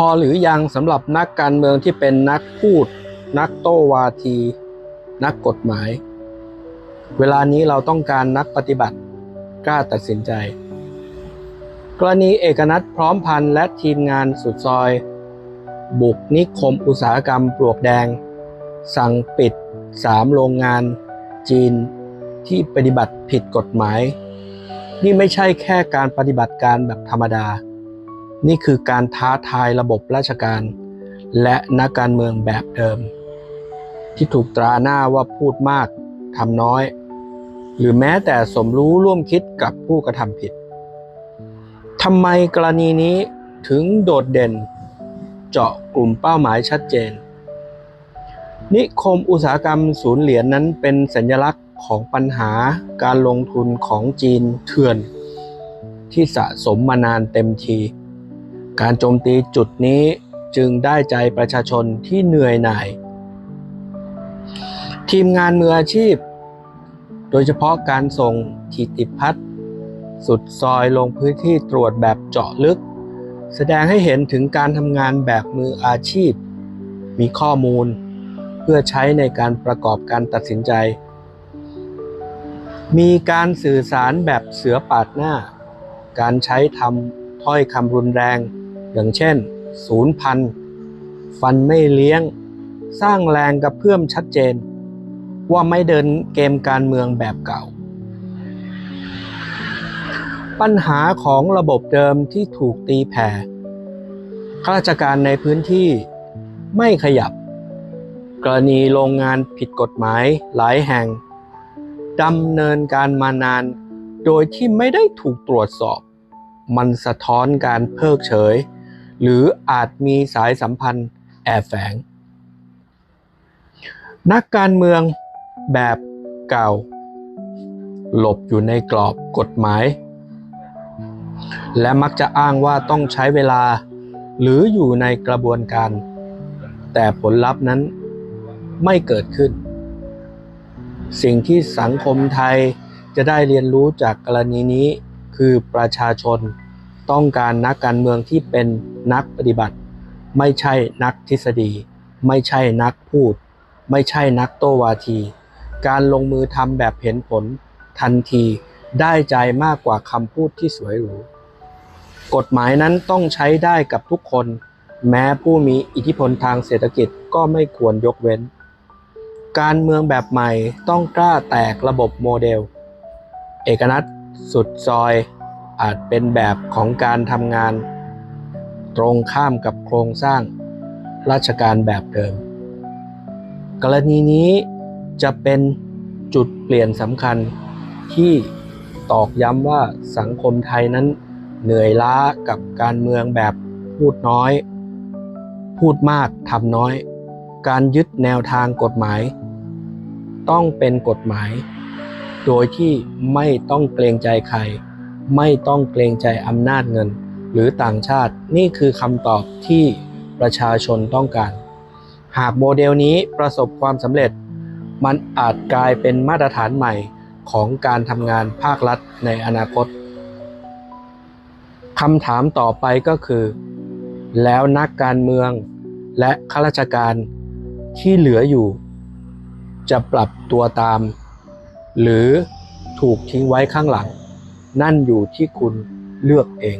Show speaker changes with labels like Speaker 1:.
Speaker 1: พอหรือยังสำหรับนักการเมืองที่เป็นนักพูด นักโต้วาที นักกฎหมาย เวลานี้เราต้องการนักปฏิบัติ กล้าตัดสินใจ กรณีเอกนัทพร้อมพันธ์และทีมงานสุดซอย บุกนิคมอุตสาหกรรมปลวกแดง สั่งปิดสามโรงงาน จีนที่ปฏิบัติผิดกฎหมาย นี่ไม่ใช่แค่การปฏิบัติการแบบธรรมดา นี่คือการท้าทายระบบราชการ และนักการเมืองแบบเดิม ที่ถูกตราหน้าว่าพูดมากทำน้อย หรือแม้แต่สมรู้ร่วมคิดกับผู้กระทำผิดทำไมกรณีนี้ถึงโดดเด่น เจาะกลุ่มเป้าหมายชัดเจน นิคมอุตสาหกรรมศูนย์เหรียญนนั้นเป็นสัญลักษณ์ของปัญหาการลงทุนของจีนเถื่อน ที่สะสมมานานเต็มที การโจมตีจุดนี้จึงได้ใจประชาชนที่เหนื่อยหน่าย ทีมงานมืออาชีพ โดยเฉพาะการส่งทิติพัฒน์สุดซอยลงพื้นที่ตรวจแบบเจาะลึก แสดงให้เห็นถึงการทำงานแบบมืออาชีพ มีข้อมูล เพื่อใช้ในการประกอบการตัดสินใจ มีการสื่อสารแบบเสือปาดหน้า การใช้ทำถ้อยคำรุนแรง อย่างเช่น ศูนย์พัน ฟันไม่เลี้ยง สร้างแรงกระเพื่อมชัดเจน ว่าไม่เดินเกมการเมืองแบบเก่า ปัญหาของระบบเดิมที่ถูกตีแผ่ข้าราชการในพื้นที่ไม่ขยับ กรณีโรงงานผิดกฎหมายหลายแห่งดำเนินการมานาน โดยที่ไม่ได้ถูกตรวจสอบ มันสะท้อนการเพิกเฉย หรืออาจมีสายสัมพันธ์แอบแฝง นักการเมืองแบบเก่า หลบอยู่ในกรอบกฎหมาย และมักจะอ้างว่าต้องใช้เวลา หรืออยู่ในกระบวนการ แต่ผลลัพธ์นั้นไม่เกิดขึ้น สิ่งที่สังคมไทยจะได้เรียนรู้จากกรณีนี้คือประชาชน ต้องการนักการเมืองที่เป็นนักปฏิบัติ ไม่ใช่นักทฤษฎี ไม่ใช่นักพูด ไม่ใช่นักโต้วาที การลงมือทำแบบเห็นผลทันทีได้ใจมากกว่าคำพูดที่สวยหรูกฎหมายนั้นต้องใช้ได้กับทุกคน แม้ผู้มีอิทธิพลทางเศรษฐกิจก็ไม่ควรยกเว้น การเมืองแบบใหม่ต้องกล้าแตกระบบโมเดล เอกนัทสุดซอย อาจเป็นแบบของการทำงาน ตรงข้ามกับโครงสร้างราชการแบบเดิม กรณีนี้จะเป็นจุดเปลี่ยนสำคัญที่ตอกย้ำว่าสังคมไทยนั้นเหนื่อยล้ากับการเมืองแบบพูดน้อย พูดมากทำน้อย การยึดแนวทางกฎหมาย ต้องเป็นกฎหมาย โดยที่ไม่ต้องเกรงใจใคร ไม่ต้องเกรงใจอำนาจเงิน หรือต่างชาตินี่คือคำตอบที่ประชาชนต้องการ หากโมเดลนี้ประสบความสำเร็จ มันอาจกลายเป็นมาตรฐานใหม่ของการทำงานภาครัฐในอนาคตคำถามต่อไปก็คือ แล้วนักการเมืองและข้าราชการที่เหลืออยู่ จะปรับตัวตาม หรือถูกทิ้งไว้ข้างหลัง นั่นอยู่ที่คุณเลือกเอง